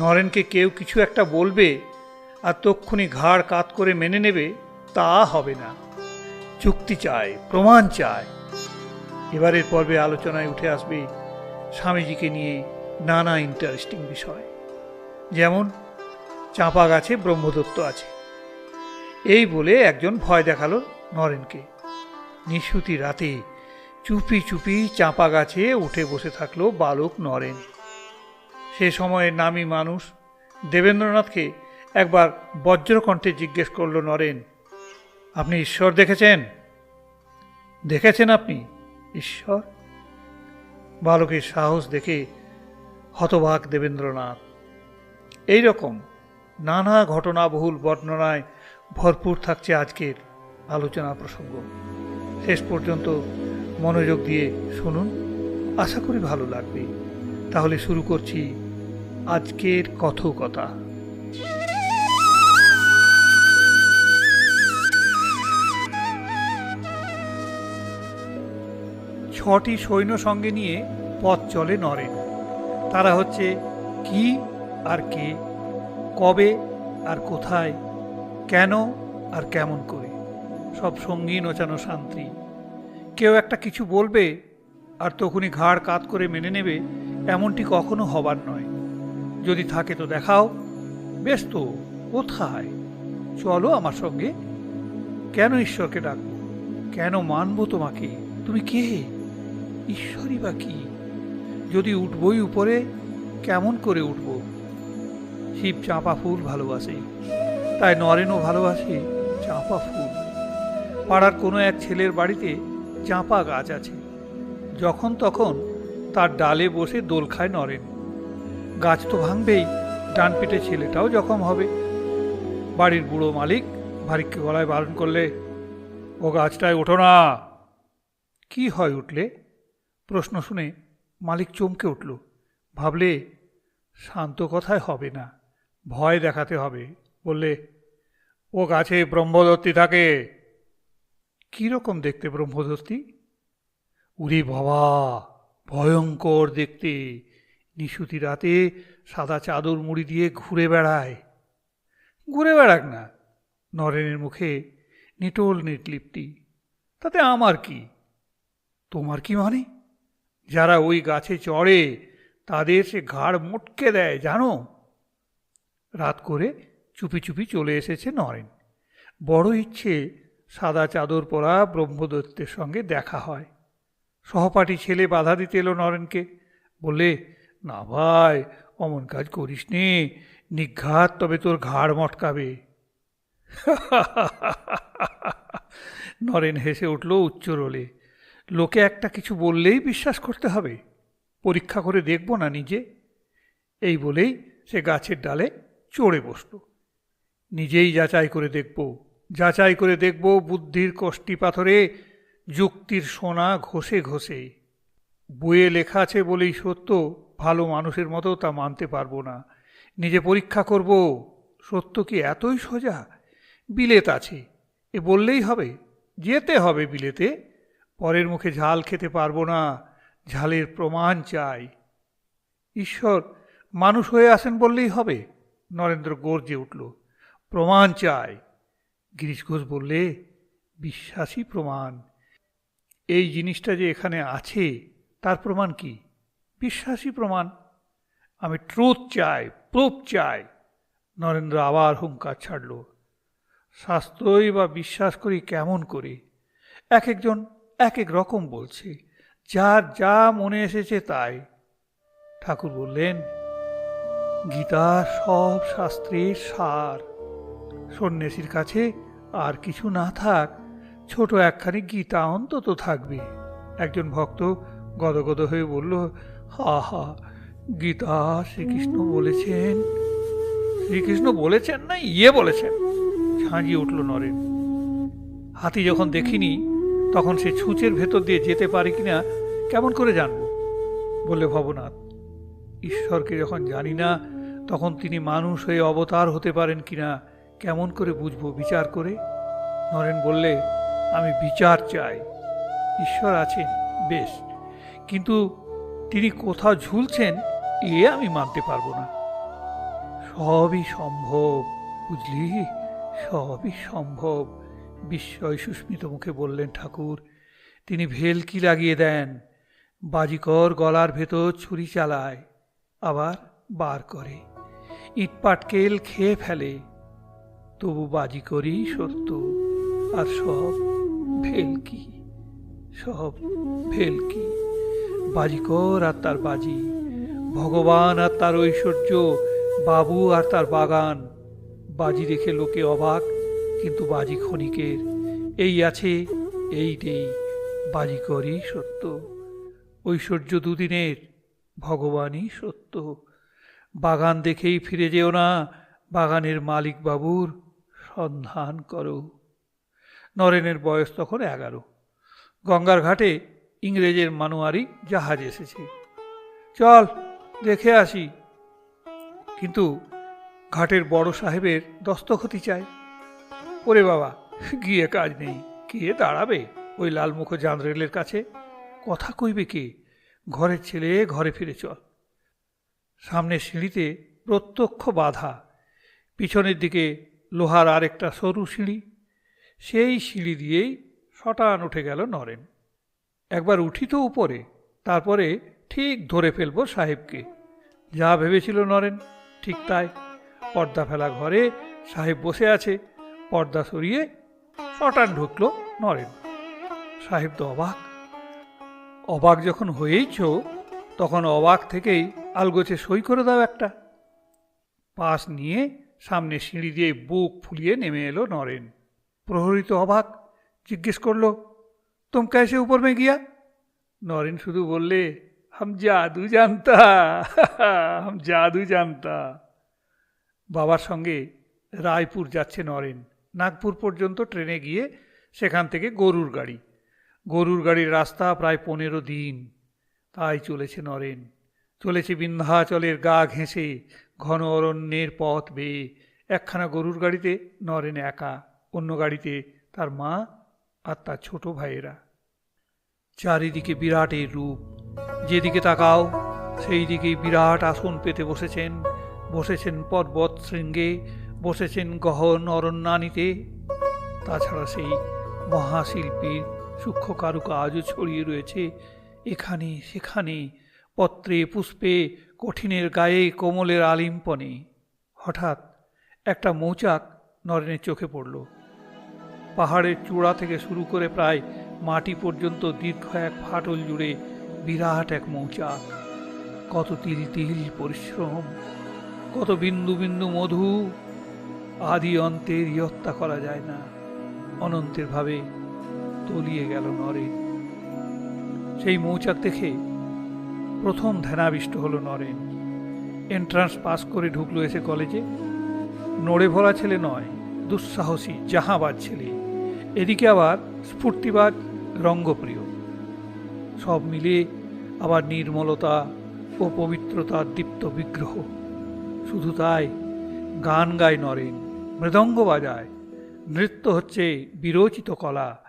নরেনকে কেউ কিছু একটা বলবে আর তক্ষুনি ঘাড় কাত করে মেনে নেবে, তা হবে না। চুক্তি চায়, প্রমাণ চায়। এবারের পর্বে আলোচনায় উঠে আসবে স্বামীজিকে নিয়ে নানা ইন্টারেস্টিং বিষয়। যেমন, চাঁপা গাছে ব্রহ্মদত্ত আছে। এই বলে একজন ভয় দেখাল নরেনকে। নিশুতি রাতে চুপি চুপি চাঁপা গাছে উঠে বসে থাকল বালক নরেন। সে সময়ের নামী মানুষ দেবেন্দ্রনাথকে একবার বজ্রকণ্ঠে জিজ্ঞেস করল, নরেন, আপনি ঈশ্বর দেখেছেন? দেখেছেন আপনি? ঈশ্বর? বালকের সাহস দেখে হতবাক দেবেন্দ্রনাথ। এই রকম নানা ঘটনাবহুল বর্ণনায় ভরপুর থাকছে আজকের আলোচনা প্রসঙ্গ। শেষ পর্যন্ত মনোযোগ দিয়ে শুনুন। আশা করি ভালো লাগবে। তাহলে শুরু করছি আজকের কথকতা। ছটি সৈন্য সঙ্গে নিয়ে পথ চলে নরেন। তারা হচ্ছে কি আর কে, কবে আর কোথায়, কেন আর কেমন করে। সব সঙ্গী নোচানো শান্তি। কেউ একটা কিছু বলবে আর তখনই ঘাড় কাত করে মেনে নেবে, এমনটি কখনো হবার নয়। যদি থাকে তো দেখাও। বেশ তো কোথায়? চলো আমার সঙ্গে। কেন ঈশ্বরকে ডাকবো? কেন মানবো তোমাকে? তুমি কে? ঈশ্বরই বা কি? যদি উঠবই উপরে, কেমন করে উঠব? শিব চাঁপা ফুল ভালোবাসে। তাই নরেনও ভালোবাসে চাঁপা ফুল। পাড়ার কোনো এক ছেলের বাড়িতে চাঁপা গাছ আছে। যখন তখন তার ডালে বসে দোল খায় নরেন। গাছ তো ভাঙবেই, ডান পিঠে ছেলেটাও জখম হবে। বাড়ির বুড়ো মালিক ভারিককে গলায় বারণ করলে, ও গাছটায় ওঠো না। কি হয় উঠলে? প্রশ্ন শুনে মালিক চমকে উঠল। ভাবলে, শান্ত কথায় হবে না, ভয় দেখাতে হবে। বললে, ও গাছে ব্রহ্মদত্তি থাকে। কীরকম দেখতে ব্রহ্মদত্তী? উরি বাবা, ভয়ঙ্কর দেখতে। নিশুতি রাতে সাদা চাদর মুড়ি দিয়ে ঘুরে বেড়ায়। ঘুরে বেড়াক না, নরেনের মুখে নিটোল নির্লিপ্তি। তাতে আমার কি? তোমার কি মানে? যারা ওই গাছে চড়ে, তাদের সে ঘাড় মোটকে দেয়, জানো? রাত করে চুপি চুপি চলে এসেছে নরেন। বড় ইচ্ছে সাদা চাদর পরা ব্রহ্মদত্তের সঙ্গে দেখা হয়। সহপাঠী ছেলে বাধা দিতে এলো নরেনকে। বললে না ভাই, অমন কাজ করিস নে, নিঘাত তবে তোর ঘাড় মটকাবে। নরেন হেসে উঠল উচ্চরোলে লোকে একটা কিছু বললেই বিশ্বাস করতে হবে। পরীক্ষা করে দেখব না নিজে। এই বলেই সে গাছের ডালে চড়ে বসল। নিজেই যাচাই করে দেখব। যাচাই করে দেখব বুদ্ধির কষ্টি পাথরে যুক্তির সোনা ঘষে ঘষে। বইয়ে লেখা আছে বলেই সত্য। ভালো মানুষের মতো তা মানতে পারব না। নিজে পরীক্ষা করব। সত্য কি এতই সোজা? বিলেত আছে। এ বললেই হবে। যেতে হবে বিলেতে। পরের মুখে ঝাল খেতে পারব না। ঝালের প্রমাণ চাই। ঈশ্বর, মানুষ হয়ে আসেন বললেই হবে। নরেন্দ্র গর্জে উঠল। প্রমাণ চাই। গিরিশ ঘোষ বললে বিশ্বাসী প্রমাণ। এই জিনিসটা যে এখানে আছে, তার প্রমাণ কি? বিশ্বাসী প্রমাণ। আমি ট্রুথ চাই প্রুফ চাই। নরেন্দ্র আবার হুঙ্কার ছাড়ল। শাস্ত্রই বা বিশ্বাস করি কেমন করি? এক একজন এক এক রকম বলছে। যার যা মনে এসেছে তাই। ঠাকুর বললেন, গীতা সব শাস্ত্রের সার। সন্ন্যাসীর কাছে আর কিছু না থাক। ছোট একখানি গীতা অন্তত থাকবে। একজন ভক্ত গদগদ হয়ে বলল হা হা গীতা শ্রীকৃষ্ণ বলেছেন। শ্রীকৃষ্ণ বলেছেন না ইয়ে বলেছেন। ঝাঁঝিয়ে উঠল নরেন। হাতি যখন দেখিনি, তখন সে ছুঁচের ভেতর দিয়ে যেতে পারে কিনা, কেমন করে জানব? বললে, ভবনাথ, ঈশ্বরকে যখন জানি না, তখন তিনি মানুষ হয়ে অবতার হতে পারেন কিনা, কেমন করে বুঝব বিচার করে? নরেন বললে, আমি বিচার চাই। ঈশ্বর আছেন, বেশ। কিন্তু তিনি কোথাও ঝুলছেন, এ আমি মানতে পারব না। সবই সম্ভব, বুঝলি? সবই সম্ভব, বিস্ময় সুস্মিত মুখে বললেন ঠাকুর। তিনি ভেলকি লাগিয়ে দেন, বাজিকর গলার ভেতর ছুরি চালায়, আবার বার করে। ইট পাটকেল খেয়ে ফেলে, তবু বাজি বাজিকরই সত্য, আর সব ভেলকি সব ভেলকি। বাজিকর আর তার বাজি। ভগবান আর তার ঐশ্বর্য, বাবু আর তার বাগান। বাজি দেখে লোকে অবাক, কিন্তু বাজি ক্ষণিকের। এই আছে, এই নেই, বাজি করি সত্য। ঐশ্বর্য দুদিনের, ভগবানই সত্য। বাগান দেখেই ফিরে যেও না, বাগানের মালিক বাবুর সন্ধান করো। নরেনের বয়স তখন এগারো। গঙ্গার ঘাটে ইংরেজের মানুয়ারি জাহাজ এসেছে। চল, দেখে আসি। কিন্তু ঘাটের বড় সাহেবের দস্তখতি চাই। ওরে বাবা, গিয়ে কাজ নেই। কে দাঁড়াবে ওই লালমুখ জানরেলের কাছে? কথা কইবে কে? ঘরের ছেলে ঘরে ফিরে চল। সামনের সিঁড়িতে প্রত্যক্ষ বাধা। পিছনের দিকে লোহার আরেকটা সরু সিঁড়ি। সেই সিঁড়ি দিয়েই শটান উঠে গেল নরেন। একবার উঠি তো উপরে, তারপরে ঠিক ধরে ফেলব সাহেবকে। যা ভেবেছিল নরেন, ঠিক তাই। পর্দা ফেলা ঘরে সাহেব বসে আছে, পর্দা সরিয়ে শটান ঢুকলো নরেন। সাহেব তো অবাক। অবাক যখন হয়েইছ, তখন অবাক থেকেই আলগোছে সই করে দাও একটা। পাশ নিয়ে সামনে সিঁড়ি দিয়ে বুক ফুলিয়ে নেমে এলো নরেন। প্রহরিত অবাক, জিজ্ঞেস করল তুম कैसे ऊपर में गया नौरिन শুধু বললে हम जादू जानता हम जादू जानता বাবার সঙ্গে রায়পুর যাচ্ছে নরেন নাগপুর পর্যন্ত ট্রেনে গিয়ে সেখান থেকে গরুর গাড়ি গরুর গাড়ির রাস্তা প্রায় পনেরো দিন তাই চলেছে নরেন চলেছে বিন্ধ্যাচলের গা ঘেঁষে ঘন অরণ্যের পথ বেয়ে একখানা গরুর গাড়িতে নরেন একা অন্য গাড়িতে তার মা আর তার ছোট ভাইয়েরা। চারিদিকে বিরাট বিরাটের রূপ। যেদিকে তাকাও সেই দিকেই বিরাট আসন পেতে বসেছেন। বসেছেন পর্বত শৃঙ্গে, বসেছেন গহন অরণ্যানিতে। তাছাড়া সেই মহাশিল্পীর সূক্ষ্ম কারুকাজও ছড়িয়ে রয়েছে। এখানে, সেখানে, পত্রে, পুষ্পে, কঠিনের গায়ে, কোমলের আলিম্পনে। হঠাৎ একটা মৌচাক নরেনের চোখে পড়ল। পাহাড়ের চূড়া থেকে শুরু করে প্রায় মাটি পর্যন্ত দীর্ঘ এক ফাটল জুড়ে বিরাট এক মৌচাক। কত তিল তিল পরিশ্রম, কত বিন্দু বিন্দু মধু, আদি অন্তের ইয়ত্তা করা যায় না। অনন্তের ভাবে তলিয়ে গেল নরে। সেই মৌচাক দেখে প্রথম ধ্যানাবিষ্ট হলো নরেন এন্ট্রান্স পাস করে ঢুকলো এসে কলেজে। নড়ে ভরা ছেলে নয়, দুঃসাহসী, জাহাবাজ ছেলে। এদিকে আবার স্ফূর্তিবাদ রঙ্গপ্রিয়। সব মিলে আবার নির্মলতা ও পবিত্রতার দীপ্ত বিগ্রহ। শুধু তাই গান গায় নরেন, মৃদঙ্গ বাজায়। নৃত্য হচ্ছে বিরোচিত কলা,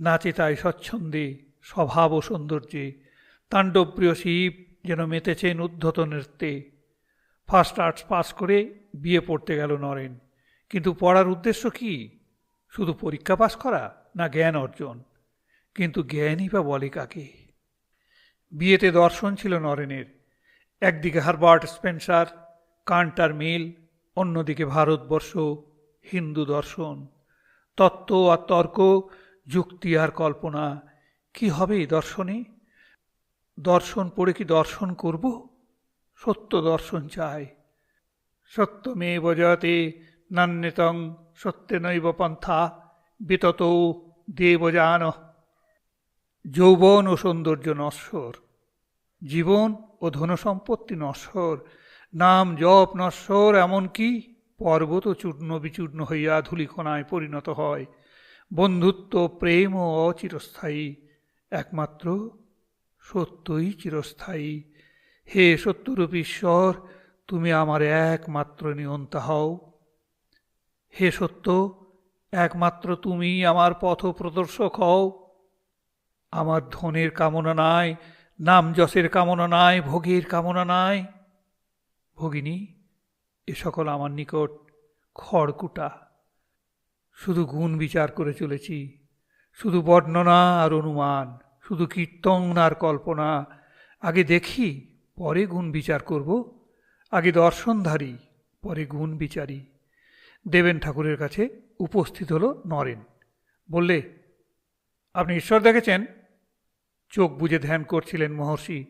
নাচে তাই স্বচ্ছন্দে, স্বভাব ও সৌন্দর্যে। তাণ্ডবপ্রিয় শিব যেন মেতেছেন উদ্ধত নৃত্যে। ফার্স্ট আর্টস পাস করে বিয়ে পড়তে গেল নরেন। কিন্তু পড়ার উদ্দেশ্য কি? শুধু পরীক্ষা পাস করা না জ্ঞান অর্জন? কিন্তু জ্ঞানই বা বলে কাকে? বিয়েতে দর্শন ছিল নরেনের। একদিকে হারবার্ট স্পেন্সার, কান্টার মিল, অন্যদিকে ভারতবর্ষ, হিন্দু দর্শন। তত্ত্ব আর তর্ক, যুক্তি আর কল্পনা, কি হবে এই দর্শনে? দর্শন পড়ে কি দর্শন করব? সত্য দর্শন চাই। সত্যমেব জয়তে নান্যতং সত্যেনৈব পন্থা, বিতত দেবযান। যৌবন ও সৌন্দর্য নশ্বর, জীবন ও ধনসম্পত্তি নশ্বর, নাম জপ নশ্বর, এমনকি পর্বত চূর্ণ বিচূর্ণ হইয়া ধূলিকণায় পরিণত হয়। বন্ধুত্ব, প্রেম ও অচিরস্থায়ী, একমাত্র সত্যই চিরস্থায়ী। হে সত্যরূপ ঈশ্বর, তুমি আমার একমাত্র নিয়ন্তা হও। হে সত্য, একমাত্র তুমি আমার পথ প্রদর্শক হও। আমার ধনের কামনা নাই, নাম যশের কামনা নাই, ভোগের কামনা নাই। ভগিনী, এ সকল আমার নিকট খড়কুটা। শুধু গুণ বিচার করে চলেছি, শুধু বর্ণনা আর অনুমান, শুধু কীর্তন আর কল্পনা। আগে দেখি, পরে গুণ বিচার করব, আগে দর্শনধারী, পরে গুণ বিচারী। দেবেন ঠাকুরের কাছে উপস্থিত হলো নরেন। বললে, আপনি ঈশ্বর দেখেছেন? চোখ বুজে ধ্যান করছিলেন মহর্ষি।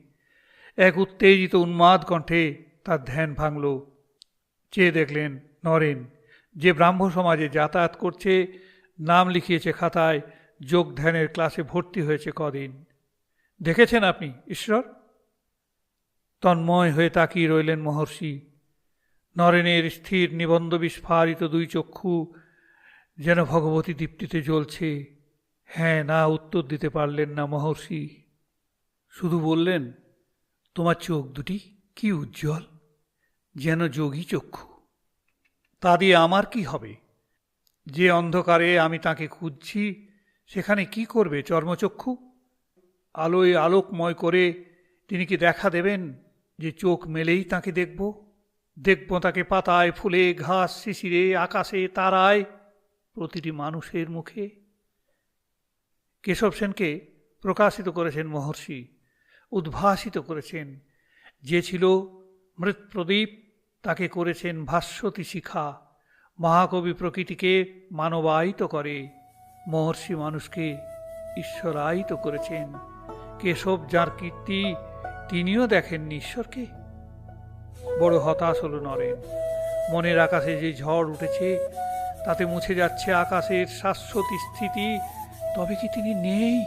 এক উত্তেজিত উন্মাদ কণ্ঠে তার ধ্যান ভাঙল। চেয়ে দেখলেন নরেন, যে ব্রাহ্ম সমাজে যাতায়াত করছে, নাম লিখিয়েছে খাতায়, যোগ ধ্যানের ক্লাসে ভর্তি হয়েছে কদিন। দেখেছেন আপনি, ঈশ্বর? তন্ময় হয়ে তাকিয়ে রইলেন মহর্ষি। নরেনের স্থির নিবন্ধ বিস্ফারিত দুই চক্ষু যেন ভগবতী দীপ্তিতে জ্বলছে। হ্যাঁ না উত্তর দিতে পারলেন না মহর্ষি। শুধু বললেন, তোমার চোখ দুটি কি উজ্জ্বল, যেন যোগী চক্ষু। তা দিয়ে আমার কি হবে? যে অন্ধকারে আমি তাকে খুঁজছি, সেখানে কি করবে চর্মচক্ষু? আলোয় আলোকময় করে তিনি কি দেখা দেবেন যে চোখ মেলেই তাকে দেখব? দেখব তাকে পাতায় ফুলে, ঘাস শিশিরে, আকাশে তারায়। প্রতিটি মানুষের মুখে কেশব সেনকে প্রকাশিত করেছেন মহর্ষি, উদ্ভাসিত করেছেন। যে ছিল মৃৎপ্রদীপ তাকে করেছেন ভাস্বতী শিখা। মহাকবি প্রকৃতিকে মানবায়িত করে। মহর্ষি মানুষকে ঈশ্বরায়িত করেছেন। কেশব যার কীর্তি তিনিও দেখেননি ঈশ্বরকে। বড় হতাশ হলো নরেন। মনের আকাশে যে ঝড় উঠেছে, তাতে মুছে যাচ্ছে আকাশের শাশ্বতী স্থিতি। তবে কি তিনি নেই?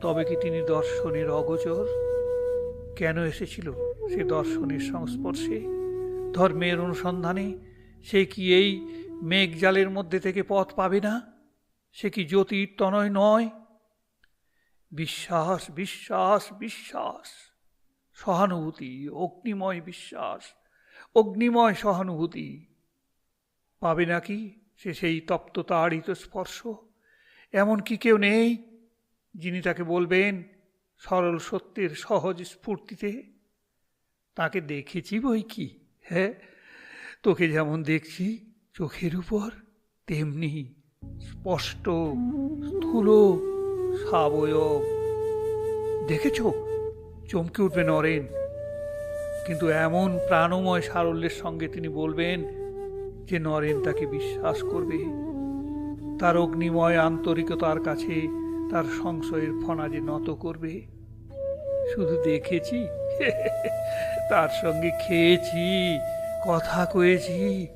তবে কি তিনি দর্শনের অগোচর? কেন এসেছিল সে দর্শনের সংস্পর্শে? ধর্মের অনুসন্ধানে সে কি এই মেঘ জালের মধ্যে থেকে পথ পাবে না? সে কি জ্যোতির তনয় নয়? বিশ্বাস বিশ্বাস বিশ্বাস। সহানুভূতি, অগ্নিময় বিশ্বাস। অগ্নিময় সহানুভূতি। পাবে নাকি সে সেই তপ্ত তাড়িত স্পর্শ? এমন কি কেউ নেই যিনি তাকে বলবেন, সরল সত্যের সহজ স্ফূর্তিতে? তাকে দেখেছি বই কি? হ্যাঁ তোকে যেমন দেখছি চোখের উপর, তেমনি স্পষ্ট, স্থূল, সাবয়ব। দেখেছ? চমকে উঠবে নরেন। কিন্তু এমন প্রাণময় সারল্যের সঙ্গে তিনি বলবেন যে নরেন তাকে বিশ্বাস করবে। তার অগ্নিময় আন্তরিকতার কাছে তার সংশয়ের ফনা যে নত করবে। শুধু দেখেছি, তার সঙ্গে খেয়েছি, কথা কয়েছি,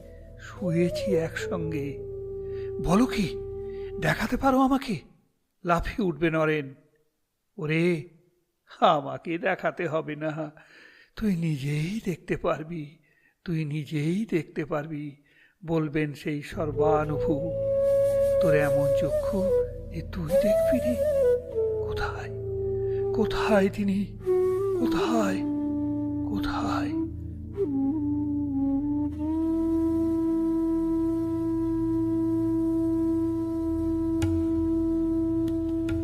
শুয়েছি একসঙ্গে। বলো কি, দেখাতে পারো আমাকে? লাফিয়ে উঠবে নরেন। ওরে আমাকে দেখাতে হবে না। তুই নিজেই দেখতে পারবি, তুই নিজেই দেখতে পারবি, বলবেন সেই সর্বানুভূ। তোর এমন চক্ষু যে তুই দেখবি নি? কোথায়? কোথায় তিনি? কোথায়? কোথায়?